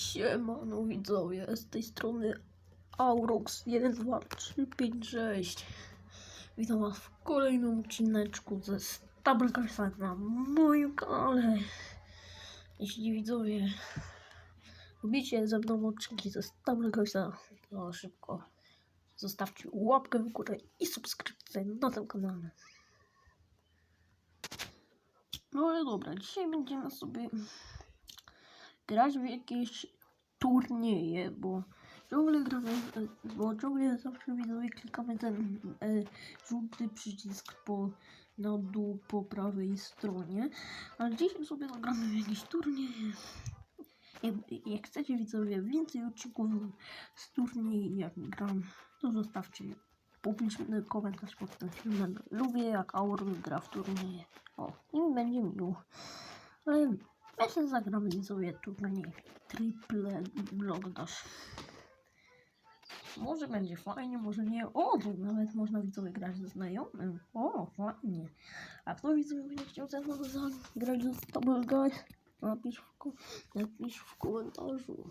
Siemano widzowie, z tej strony Aurox 12356 Witam was w kolejnym odcineczku ze Stablecarsa na moim kanale. Jeśli widzowie lubicie ze mną odcinki ze Stablecarsa to szybko zostawcie łapkę w górę i subskrypcję na tym kanale. No ale dobra, dzisiaj będziemy sobie grać w jakieś turnieje, bo ciągle gramy, bo ciągle zawsze widzowie klikamy ten e, żółty przycisk po, na dół po prawej stronie, a dzisiaj sobie zagramy w jakieś turnieje. Jak, chcecie widzowie więcej odcinków z turniej jak gram, to zostawcie publiczny komentarz pod tym filmem. Lubię jak Aurus gra w turnieje. O, i będzie miło. Ale Myślę, że zagramy widzowie turniej triple block dash. Może będzie fajnie, może nie. O, tu nawet można widzowie grać ze znajomym. O, fajnie. A kto widzowie będzie chciał ze mną zagrać ze Double Guys? Napisz w, napisz w komentarzu.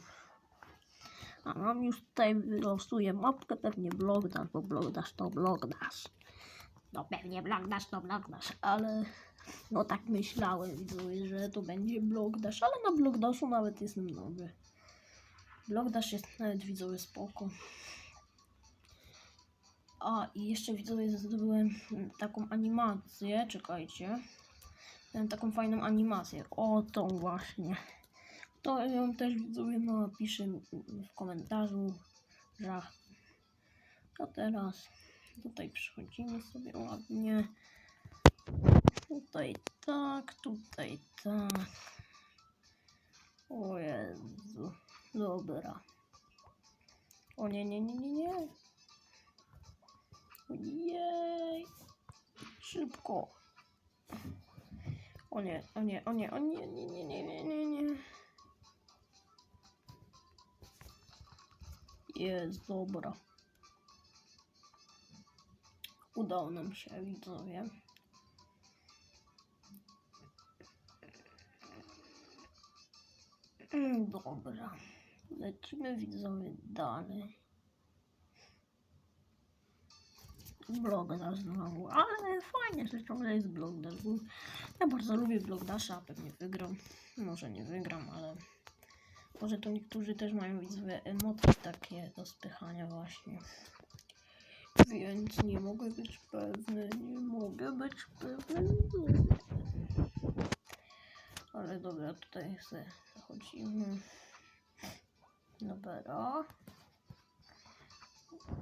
A nam już tutaj wylosuje mapkę, pewnie block dash, bo block dash to block dash. No pewnie block dash to block dash, ale no tak myślałem, widzowie, że to będzie Block Dash, ale na Block Dashu nawet jestem dobry. Block Dash jest nawet widzowie spoko. A i jeszcze widzowie zdobyłem taką animację, czekajcie. Miałem taką fajną animację. O, tą właśnie. To ją też widzowie napiszę w komentarzu, że to teraz tutaj przechodzimy sobie ładnie. Tutaj tak, tutaj tak. O Jezu. Dobra. O nie, nie, nie, nie, nie. Ojej. Szybko. O nie, o nie, o nie, o nie, nie, nie, nie, nie, nie, nie. Jest, dobra. Udało nam się, widzowie. Dobra. Lecimy widzowie dalej. Blog dash znowu, ale fajnie, że ciągle jest blog dash. bo Ja bardzo lubię blog dasha, pewnie wygram. Może nie wygram, ale może to niektórzy też mają widzowie emotki takie do spychania właśnie. Więc nie mogę być pewny, nie mogę być pewny. Ale dobra, tutaj sobie zachodzimy. Dobra.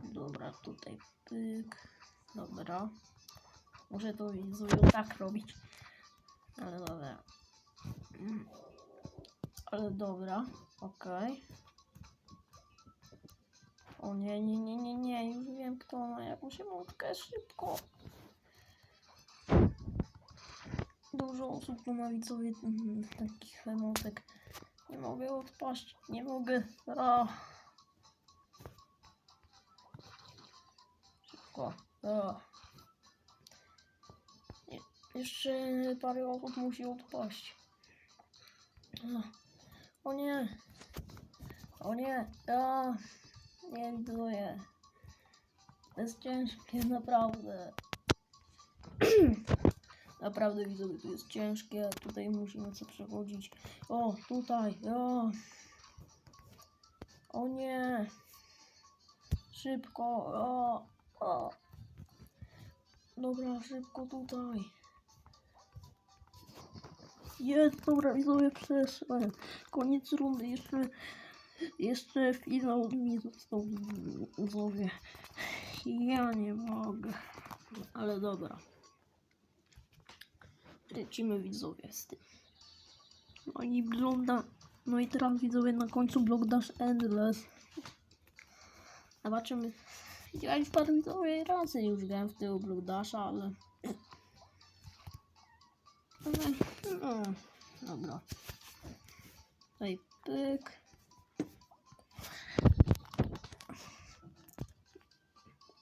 Dobra, tutaj pyk. Dobra. Muszę to widzowie tak robić. Ale dobra. Mm. Ale dobra, okej. O nie, nie, nie, nie, nie, już wiem kto ma jakąś emotkę, szybko. Dużo osób ma widzowie mm, takich emotek. Nie mogę odpaść, nie mogę. A. Szybko. A. Je, jeszcze parę osób musi odpaść. A. O nie. O nie. A. Nie widuję. To jest ciężkie, naprawdę. Naprawdę widzowie, to jest ciężkie. Tutaj musimy co przechodzić. O, tutaj. O. o nie. Szybko. O. o. Dobra, szybko tutaj. Jest, dobra, widzowie, przeszłem. Koniec rundy, jeszcze, jeszcze finał mi został, widzowie. Ja nie mogę. Ale dobra. Lecimy widzowie z tym. No i wygląda. No i teraz widzowie na końcu Block Dash Endless. Zobaczymy. Ja już parę widzowie razy już grałem w tego Block Dasha, ale... ale no, dobra. Tutaj pyk.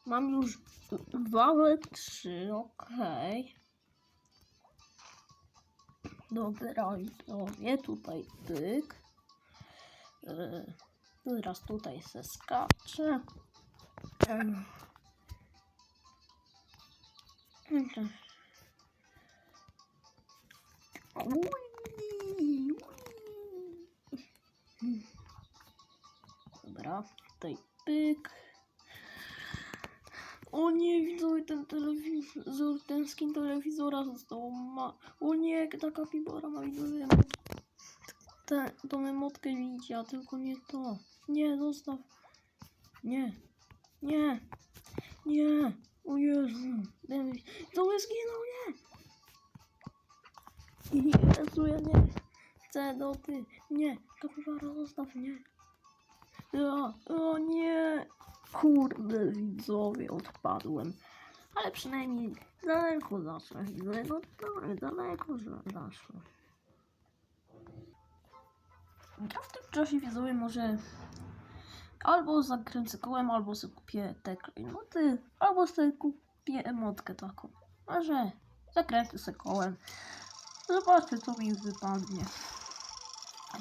Mam już dwa trzy, okej. Dobra, widzowie, tutaj pyk. Teraz tutaj se skaczę. Yy. Kapibara ma widzowie. Tę, tą emotkę widzicie, a tylko nie to. Nie, zostaw. Nie, nie, nie. O Jezu. To jest zginął, nie. Jezu, ja nie chcę doty. Nie, kapibara, zostaw mnie. O, o nie! Kurde, widzowie, odpadłem. Ale przynajmniej daleko no tak, daleko za- zaszłem. Ja w tym czasie, widzowie, może albo zakręcę kołem, albo sobie kupię te klejnoty, albo sobie kupię emotkę taką. Może zakręcę sobie kołem. Zobaczę, co mi wypadnie.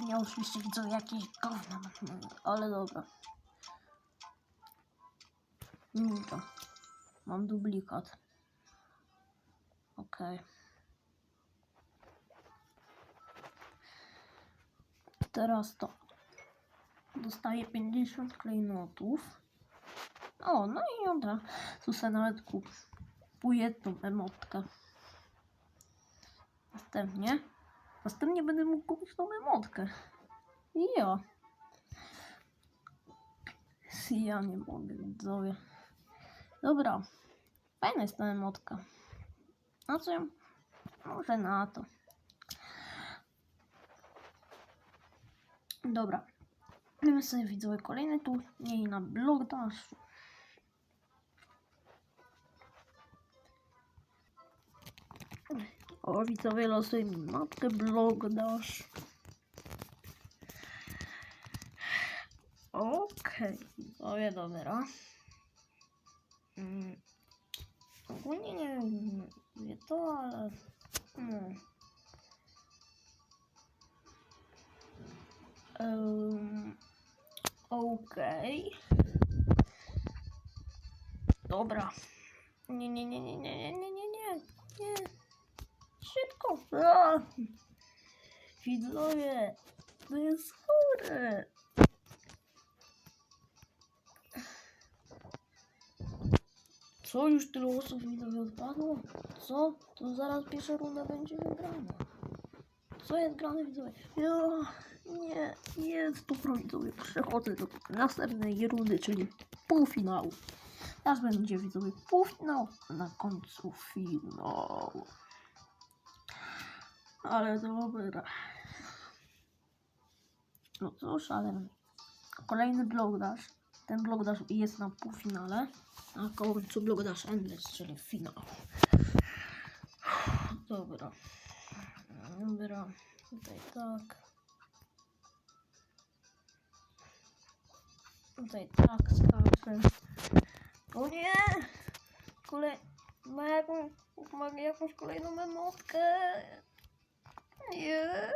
Nie oczywiście widzą jakieś gówna, ale dobra. Dobra. Mam duplikat. Okej. Teraz to. Dostaję 50 klejnotów. O, no i razu sobie nawet kupuję tą emotkę. Następnie Następnie będę mógł kupić nową emotkę. I ja. Ja nie mogę, widzowie. Dobra. Fajna jest ta emotka. Znaczy, może na to. Dobra. Mamy sobie widzowie kolejny turniej na blog daszu. O, widzowie, losuj mi matkę blog dasz. Okej, widzowie, dobra. Mm. Ogólnie nie to, ale... No. Um, Okej. Dobra. Nie, nie, nie, nie, nie, nie, nie, nie, nie, nie. Szybko. A! Widzowie, to jest chore. Co, już tylu osób widzowie odpadło? Co? To zaraz pierwsza runda będzie wygrana. Co jest grane widzowie? Ja, nie, jest to widzowie. Przechodzę do następnej rundy, czyli półfinału. Teraz będzie widzowie półfinał, na końcu finał. Ale dobra. No cóż, ale kolejny blog dash. Ten blog dash jest na półfinale. A końcu blog dash endless, czyli finał. Dobra. Dobra. Tutaj tak. Tutaj tak skaczę. O nie! Kolej... Ma, jaką, ma jakąś kolejną emotkę. Nie.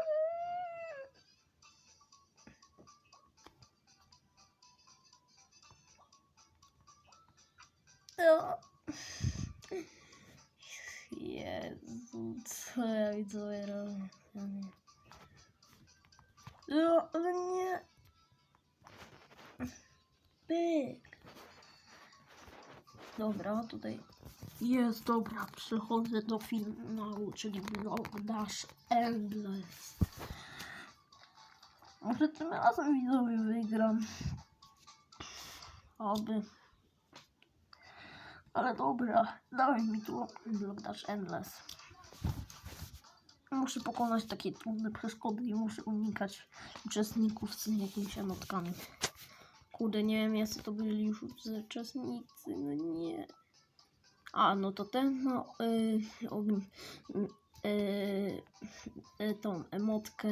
Jezu, co ja widzowie robię? No, ale nie. Pyk. Dobra, tutaj jest, dobra, przechodzę do finału, czyli Vlog Dash Endless. Może tym razem widzowie wygram. Oby. Ale dobra, dawaj mi tu Vlog Dash Endless. Muszę pokonać takie trudne przeszkody i muszę unikać uczestników z jakimiś emotkami. Kurde, nie wiem, jacy to byli już uczestnicy, no nie. A, no to ten, no, yy, ogn- yy, yy, tą emotkę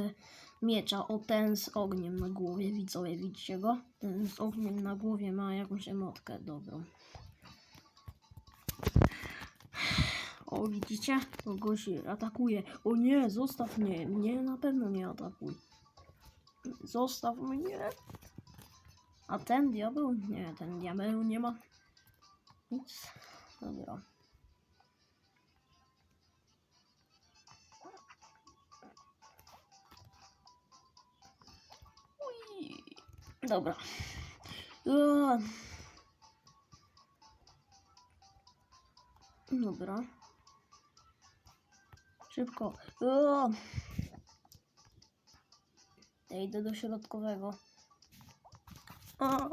miecza, o ten z ogniem na głowie, widzowie, widzicie go? Ten z ogniem na głowie ma jakąś emotkę dobrą. O, widzicie? Kogoś atakuje. O nie, zostaw mnie, mnie na pewno nie atakuj. Zostaw mnie. A ten diabeł? Nie, ten diabeł nie ma nic. Dobra. Dobra. Dobra. Szybko. Eee. Ja idę do środkowego. A.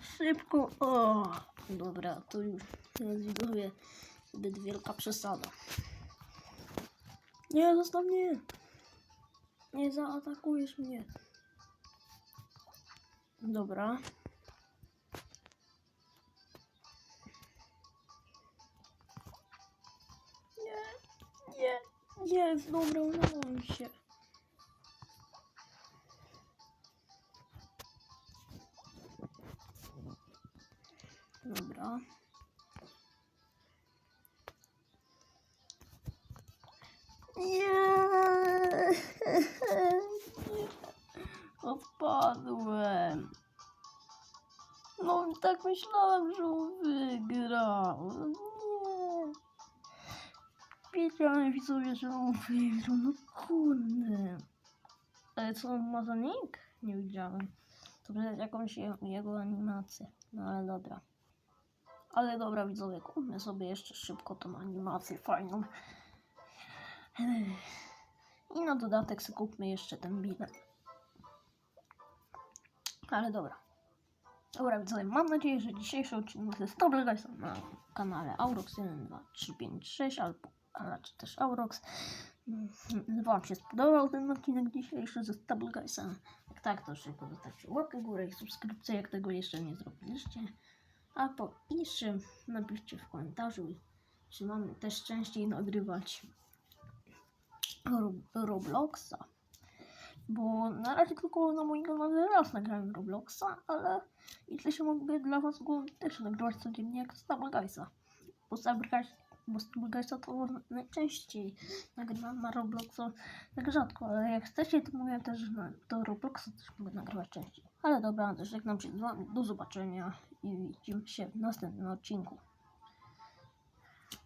Szybko. O. Dobra, to już jest widzowie zbyt wielka przesada. Nie, zostaw mnie. Nie zaatakujesz mnie. Dobra. Jest, dobra, udało mi się. Dobra. Nie. Odpadłem. No tak myślałem, że wygrał. Wiedziałem widzowie, że on wygrał. No kurde. Ale co ma za nick? Nie widziałem. To będzie jakąś je- jego animację. No ale dobra. Ale dobra widzowie, kupmy sobie jeszcze szybko tą animację fajną. I na dodatek sobie kupmy jeszcze ten bilet. Ale dobra. Dobra widzowie, mam nadzieję, że dzisiejszy odcinek jest guys na kanale Aurox 1, 2, 3, 5, 6 albo czy też Aurox. Mm, Wam się spodobał ten odcinek dzisiejszy ze Stable Guysa? Jak tak, to szybko zostawcie łapkę w górę i subskrypcję, jak tego jeszcze nie zrobiliście. A po jeszcze napiszcie w komentarzu, czy mamy też częściej nagrywać Ro- Robloxa. Bo na razie tylko na moim kanale raz nagrałem Robloxa, ale jeśli się mogę dla was go też nagrywać codziennie jak Stable Guysa. Guys, bo Stable Guysa to najczęściej nagrywam na Robloxa tak rzadko, ale jak chcecie to mówię też, na- do Robloxa też mogę nagrywać częściej. Ale dobra, żegnam się z wami, do zobaczenia i widzimy się w następnym odcinku.